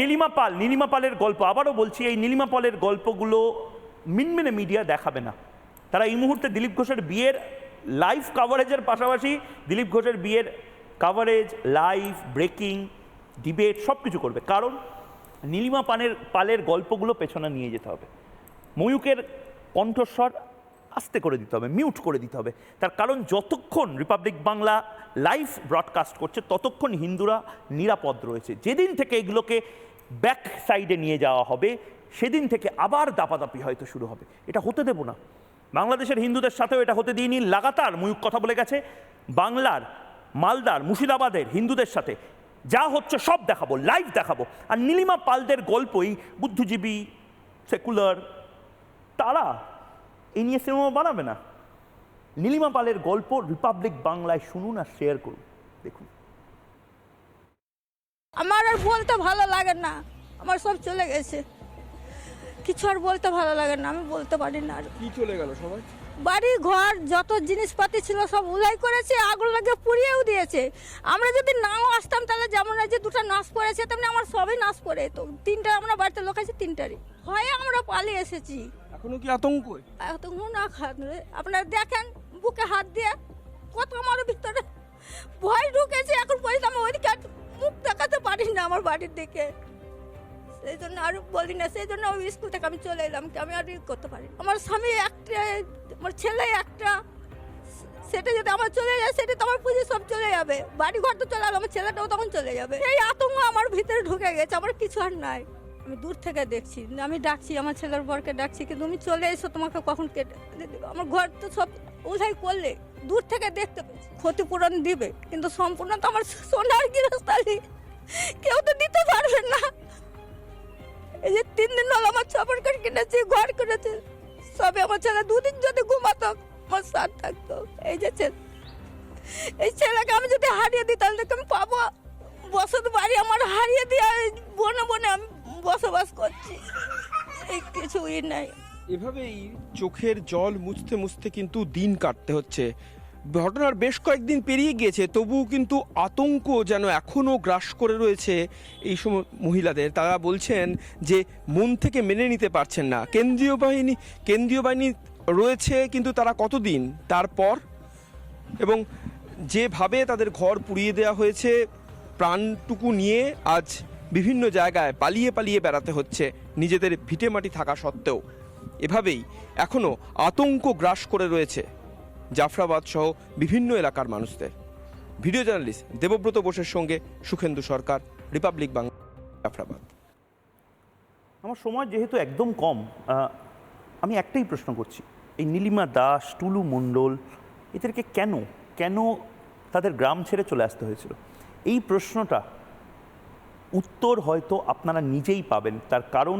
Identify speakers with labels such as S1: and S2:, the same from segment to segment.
S1: নীলিমা পাল, নীলিমা পালের গল্প, আবারও বলছি, এই নীলিমা পালের গল্পগুলো মিনমিনে মিডিয়া দেখাবে না। তারা এই মুহূর্তে দিলীপ ঘোষের বিয়ের লাইভ কাভারেজের পাশাপাশি দিলীপ ঘোষের বিয়ের কাভারেজ লাইভ ব্রেকিং ডিবেট সব কিছু করবে। কারণ নীলিমা পানের, পালের গল্পগুলো পেছনে নিয়ে যেতে হবে। ময়ূকের কণ্ঠস্বর আস্তে করে দিতে হবে মিউট করে দিতে হবে। তার কারণ যতক্ষণ রিপাবলিক বাংলা লাইভ ব্রডকাস্ট করছে, ততক্ষণ হিন্দুরা নিরাপদ রয়েছে। যেদিন থেকে এগুলোকে ব্যাক সাইডে নিয়ে যাওয়া হবে, সেদিন থেকে আবার দাপাদাপি হয়তো শুরু হবে। এটা হতে দেব না। বাংলাদেশের হিন্দুদের সাথেও এটা হতে দিইনি। লাগাতার ময়ূক কথা বলে গেছে। বাংলার, মালদার, মুর্শিদাবাদের হিন্দুদের সাথে যা হচ্ছে সব দেখাবো লাইভ দেখাবো। আর নীলিমা পালদের গল্পই বুদ্ধিজীবী সেকুলার তারা এই নিয়ে সিনেমা বানাবে না। নীলিমা পালের গল্প রিপাবলিক বাংলায় শুনুন আর শেয়ার করুন। দেখুন।
S2: আমার আর বলতে ভালো লাগে না। আমার সব চলে গেছে। কিছু আর বলতে ভালো লাগে না আমি বলতে পারি না আর।
S3: কি চলে গেল সবাই?
S2: বাড়ি ঘর যত জিনিসপাতি ছিল সব উলাই করেছে আগুন লাগে পুড়িয়েও দিয়েছে। আমরা যদি নাও আসতাম তাহলে যেমন যে দুটো নাশ পড়েছে তেমনি আমার সবই নাশ পড়ে তো। তিনটা আমরা বাড়িতে লোক আছে তিনটারই। ভয়ে আমরা পালিয়ে এসেছি।
S3: এখনও কি আতঙ্ক
S2: এত না আপনারা দেখেন বুকে হাত দিয়ে কত আমার ভিতরে। ভয় ঢুকেছে এখন পর্যন্ত আমি ওইদিকে মুখ দেখাতে পারি না আমার বাড়ির দিকে। সেই জন্য আর বলি না সেই জন্য ওই স্কুল থেকে আমি চলে এলাম, আমি আর করতে পারি আমার স্বামী একটা, আমার ছেলে একটা, সেটা যদি আমার চলে যায়, সেটা তো আমার পুজো সব চলে যাবে। বাড়ি ঘর তো চলে যাবে, আমার ছেলেটাও তখন চলে যাবে। এই আতঙ্ক আমার ভিতরে ঢুকে গেছে, আমার কিছু আর নাই। আমি দূর থেকে দেখছি, আমি ডাকছি, আমার ছেলের বরকে ডাকছি, কিন্তু তুমি চলে এসো, তোমাকে কখন কেটে আমার ঘর তো সব উধাই করলে, দূর থেকে দেখতে পেয়েছি। ক্ষতিপূরণ দিবে, কিন্তু সম্পূর্ণ তো আমার সোনার গৃহস্থালি। দিন আমার চাপড় করে কিনেছি, ঘর করেছে। সবে আমার ছেলে দুদিন যদি ঘুমাতো, আমার সাথ থাকতো। এই যে এই ছেলেকে আমি যদি হারিয়ে দিই, তাহলে আমি পাবো। বসত বাড়ি আমার হারিয়ে দিয়ে বনে বনে আমি বসবাস করছি। এই কিছুই নাই।
S3: এভাবেই চোখের জল মুছতে মুছতে কিন্তু দিন কাটতে হচ্ছে। ঘটনার বেশ কয়েকদিন পেরিয়ে গিয়েছে, তবুও কিন্তু আতঙ্ক যেন এখনও গ্রাস করে রয়েছে এই সময় মহিলাদের। তারা বলছেন যে, মন থেকে মেনে নিতে পারছেন না। কেন্দ্রীয় বাহিনী কেন্দ্রীয় বাহিনী রয়েছে, কিন্তু তারা কতদিন? তারপর? এবং যেভাবে তাদের ঘর পুড়িয়ে দেওয়া হয়েছে, প্রাণটুকু নিয়ে আজ বিভিন্ন জায়গায় পালিয়ে পালিয়ে বেড়াতে হচ্ছে। নিজেদের ভিটেমাটি থাকা সত্ত্বেও। এভাবেই এখনও আতঙ্ক গ্রাস করে রয়েছে। জাফরাবাদ সহ বিভিন্ন এলাকার মানুষদের। ভিডিও জার্নালিস্ট দেবব্রত বোসের সঙ্গে সুখেন্দু সরকার, রিপাবলিক বাংলা, জাফরাবাদ।
S1: আমার সময় যেহেতু একদম কম আমি একটাই প্রশ্ন করছি। এই নীলিমা দাস, টুলু মণ্ডল, এদেরকে কেন কেন তাদের গ্রাম ছেড়ে চলে আসতে হয়েছিল? এই প্রশ্নটা উত্তর হয়তো আপনারা নিজেই পাবেন। তার কারণ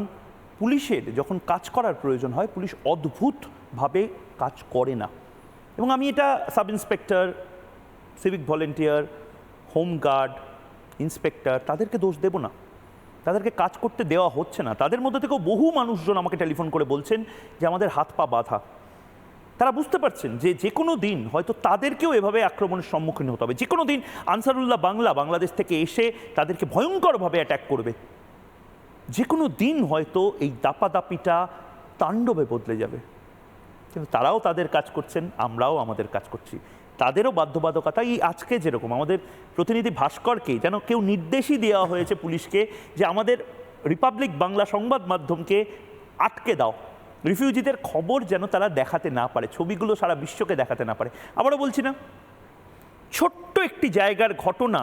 S1: পুলিশের যখন কাজ করার প্রয়োজন হয়, পুলিশ অদ্ভুতভাবে কাজ করে না। এবং আমি এটা sub inspector civic volunteer home guard inspector তাদেরকে দোষ দেব না। তাদেরকে কাজ করতে দেওয়া হচ্ছে না। তাদের মধ্যে থেকেও বহু মানুষজন আমাকে টেলিফোন করে বলছেন যে আমাদের হাত পা বাঁধা। তারা বুঝতে পারছেন যে যে কোনো দিন হয়তো তাদেরকেও এভাবে আক্রমণের সম্মুখীন হতে হবে। যে কোনো দিন আনসারুল্লাহ বাংলা, বাংলাদেশ থেকে এসে তাদেরকে ভয়ঙ্করভাবে অ্যাট্যাক করবে। যে কোনো দিন হয়তো এই দাপাদাপিটা তাণ্ডবে বদলে যাবে। কিন্তু তারাও তাদের কাজ করছেন, আমরাও আমাদের কাজ করছি। তাদেরও বাধ্যবাধকতা, এই আজকে যেরকম আমাদের প্রতিনিধি ভাস্করকে যেন কেউ নির্দেশই দেওয়া হয়েছে পুলিশকে যে আমাদের রিপাবলিক বাংলা সংবাদ মাধ্যমকে আটকে দাও। রিফিউজিদের খবর যেন তারা দেখাতে না পারে, ছবিগুলো সারা বিশ্বকে দেখাতে না পারে। আবারও বলছি না, ছোট্ট একটি জায়গার ঘটনা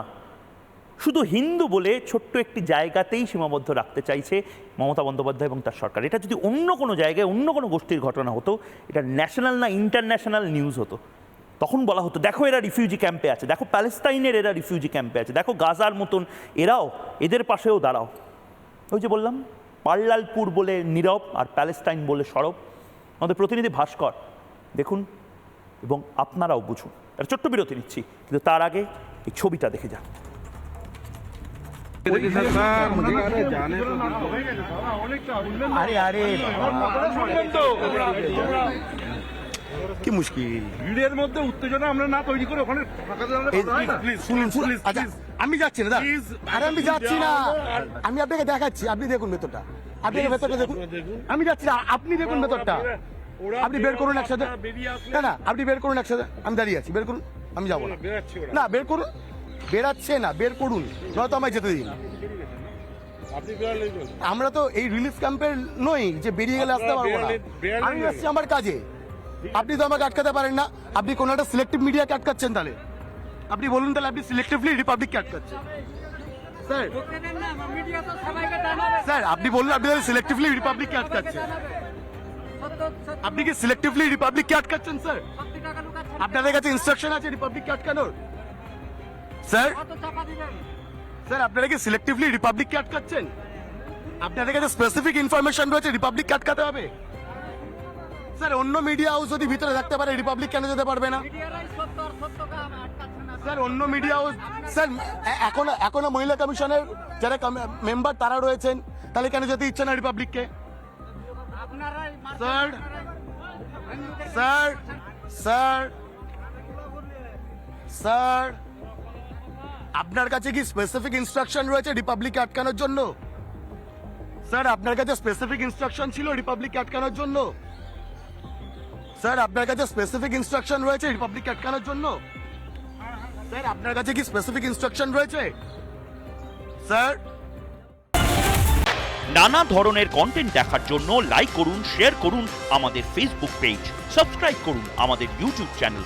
S1: শুধু হিন্দু বলে ছোট্ট একটি জায়গাতেই সীমাবদ্ধ রাখতে চাইছে মমতা বন্দ্যোপাধ্যায় এবং তার সরকার। এটা যদি অন্য কোনো জায়গায়, অন্য কোনো গোষ্ঠীর ঘটনা হতো, এটা ন্যাশনাল না ইন্টারন্যাশনাল নিউজ হতো, তখন বলা হতো, দেখো এরা রিফিউজি ক্যাম্পে আছে, দেখো প্যালেস্তাইনের এরা রিফিউজি ক্যাম্পে আছে, দেখো গাজার মতন, এরাও, এদের পাশেও দাঁড়াও। ওই যে বললাম, পাল্লালপুর বলে নীরব আর প্যালেস্তাইন বলে সরব। আমাদের প্রতিনিধি ভাস্কর, দেখুন এবং আপনারাও বুঝুন। একটা ছোট্ট বিরতি নিচ্ছি, কিন্তু তার আগে এই ছবিটা দেখে যান।
S4: আরে আরে কি মুশকিল
S5: ভিড়ের মধ্যে উত্তেজনা আমরা না তৈরি করে ওখানে
S4: শুনুন আচ্ছা
S5: আমি যাচ্ছি না আরে আমি যাচ্ছি না। আমি আপনাকে দেখাচ্ছি আপনি দেখুন ভেতরটা। আপনি ভেতরটা দেখুন। আমি যাচ্ছি না আপনি দেখুন ভেতরটা। আপনি বের করুন একসাথে। না না আপনি বের করুন একসাথে। আমি দাঁড়িয়ে আছি বের করুন। আমি যাব না। না বের করুন। বেরাচ্ছে না বের করুন নয়তো আমায় যেতে দিন? আমরা তো এই রিলিফ ক্যাম্পের নই যে বেরিয়ে গেলে আসতে পারব না। আমি? আসছি আমার কাজে। আপনি তো আমাকে আটকাতে পারেন না। আপনি কোনো একটা সিলেক্টিভ মিডিয়াকে আটকাচ্ছেন তাহলে। আপনি বলুন তাহলে আপনি সিলেক্টিভলি রিপাবলিককে আটকাচ্ছেন। স্যার। স্যার আপনি বলুন আপনি তাহলে সিলেক্টিভলি রিপাবলিককে আটকাচ্ছেন। আপনি কি সিলেক্টিভলি রিপাবলিককে আটকাচ্ছেন স্যার? আপনাদের কাছে ইনস্ট্রাকশন আছে রিপাবলিককে আটকানোর? স্যার স্যার আপনারা কি সিলেক্টিভলি রিপাবলিককে আটকাচ্ছেন আপনাদের কাছে স্পেসিফিক ইনফরমেশন রয়েছে রিপাবলিককে আটকাতে হবে। স্যার অন্য মিডিয়া হাউস যদি ভিতরে থাকতে পারে রিপাবলিক কেন যেতে পারবে না? স্যার অন্য মিডিয়া হাউস স্যার এখনও এখনও মহিলা কমিশনের যারা মেম্বার তারা রয়েছেন তাহলে কেন যেতে ইচ্ছে না রিপাবলিককে স্যার স্যার স্যার স্যার আপনার কাছে কি স্পেসিফিক ইনস্ট্রাকশন রয়েছে রিপাবলিক আটকানোর জন্য? স্যার আপনার কাছে স্পেসিফিক ইনস্ট্রাকশন ছিল রিপাবলিক আটকানোর জন্য? স্যার আপনার কাছে স্পেসিফিক ইনস্ট্রাকশন রয়েছে রিপাবলিক আটকানোর জন্য? স্যার আপনার কাছে কি স্পেসিফিক ইনস্ট্রাকশন রয়েছে? স্যার
S1: নানা ধরনের কন্টেন্ট দেখার জন্য লাইক করুন শেয়ার করুন আমাদের ফেসবুক পেজ সাবস্ক্রাইব করুন আমাদের ইউটিউব চ্যানেল